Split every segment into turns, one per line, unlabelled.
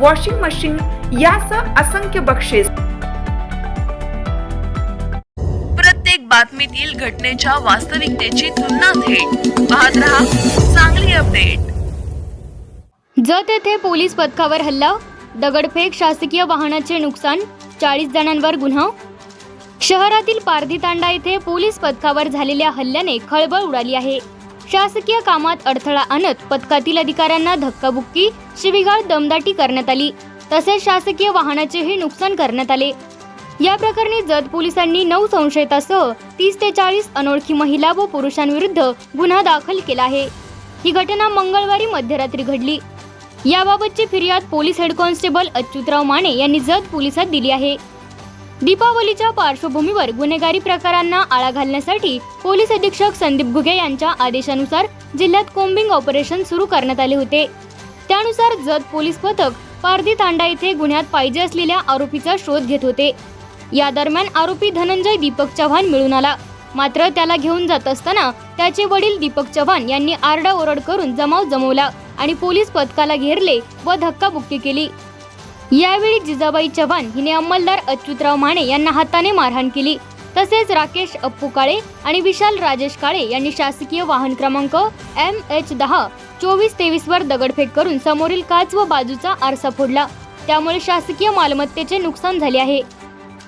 washing machine यासह असंख्य बक्षीस.
प्रत्येक बातमीतील घटनेच्या वास्तविकतेची तुलना थेट. पाहत रहा चांगली अपडेट.
जत येथे पोलीस पथकावर हल्ला दगडफेक शासकीय वाहनाचे नुकसान चाळीस जणांवर गुन्हा. शहरातील पारधी तांडा येथे पोलीस पथकावर झालेल्या हल्ल्याने खळबळ उडाली आहे. शासकीय कामात अडथळा आणत पथकातील अधिकाऱ्यांना धक्काबुक्की शिवीगाळ दमदाटी करण्यात आली. तसेच शासकीय वाहनाचेही नुकसान करण्यात आले. या प्रकरणी जत पोलिसांनी नऊ संशयितासह तीस ते चाळीस अनोळखी महिला व पुरुषांविरुद्ध गुन्हा दाखल केला आहे. ही घटना मंगळवारी मध्यरात्री घडली. याबाबतची फिर्याद police head constable Achyutrao Mane यांनी जत पोलिसात दिली आहे. दीपावलीच्या पार्श्वभूमीवर गुन्हेगारी प्रकारांना आळा घालण्यासाठी पोलीस अधीक्षक संदीप घुगे यांच्या आदेशानुसार जिल्ह्यात कोम्बिंग ऑपरेशन सुरू करण्यात आले होते. त्यानुसार जत पोलीस पथक पारधी तांडा येथे गुन्ह्यात पाहिजे असलेल्या आरोपीचा शोध घेत होते. या दरम्यान आरोपी धनंजय दीपक चव्हाण मिळून आला. मात्र त्याला घेऊन जात असताना त्याचे वडील दीपक चव्हाण यांनी आरडाओरड करून जमाव जमवला आणि पोलीस पथकाला घेरले व धक्काबुक्की केली. यावेळी जिजाबाई चव्हाण हिने अंमलदार अच्युतराव माने यांना हाताने मारहाण केली. तसेच राकेश अप्पू काळे आणि विशाल राजेश काळे यांनी शासकीय वाहन क्रमांक एम एच दहा चोवीस तेवीस वर दगडफेक करून समोरील काच व बाजूचा आरसा फोडला. त्यामुळे शासकीय मालमत्तेचे नुकसान झाले आहे.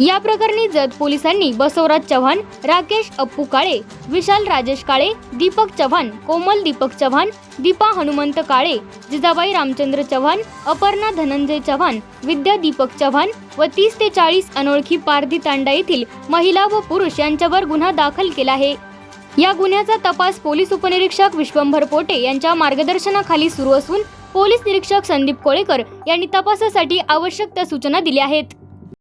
या प्रकरणी जत पोलिसांनी बसवराज चव्हाण राकेश अप्पू काळे विशाल राजेश काळे दीपक चव्हाण कोमल दीपक चव्हाण दीपा हनुमंत काळे जिजाबाई रामचंद्र चव्हाण अपर्णा धनंजय चव्हाण विद्या दीपक चव्हाण व तीस ते चाळीस अनोळखी पारधी तांडा येथील महिला व पुरुष यांच्यावर गुन्हा दाखल केला आहे. या गुन्ह्याचा तपास पोलीस उपनिरीक्षक विश्वंभर पोटे यांच्या मार्गदर्शनाखाली सुरू असून पोलीस निरीक्षक संदीप कोळेकर यांनी तपासासाठी आवश्यक त्या सूचना दिल्या आहेत.